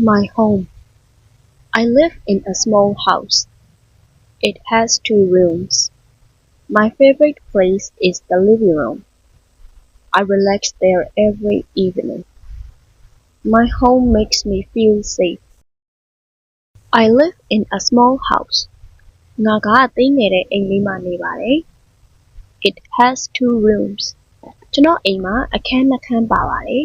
My home. I live in a small house. It has two rooms. My favorite place is the living room. I relax there every evening. My home makes me feel safe. I live in a small house. ငါကသိငယ်တဲ့အိမ်လေးမှာနေပါတယ်။ It has two rooms. ကျွန်တော်အိမ်မှာအခန်းနှစ်ခန်းပါပါတယ်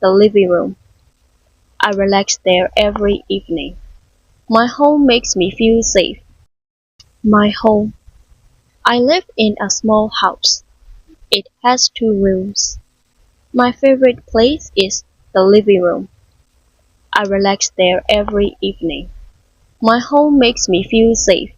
the living room. I relax there every evening. My home makes me feel safe. My home. I live in a small house. It has two rooms. My favorite place is the living room. I relax there every evening. My home makes me feel safe.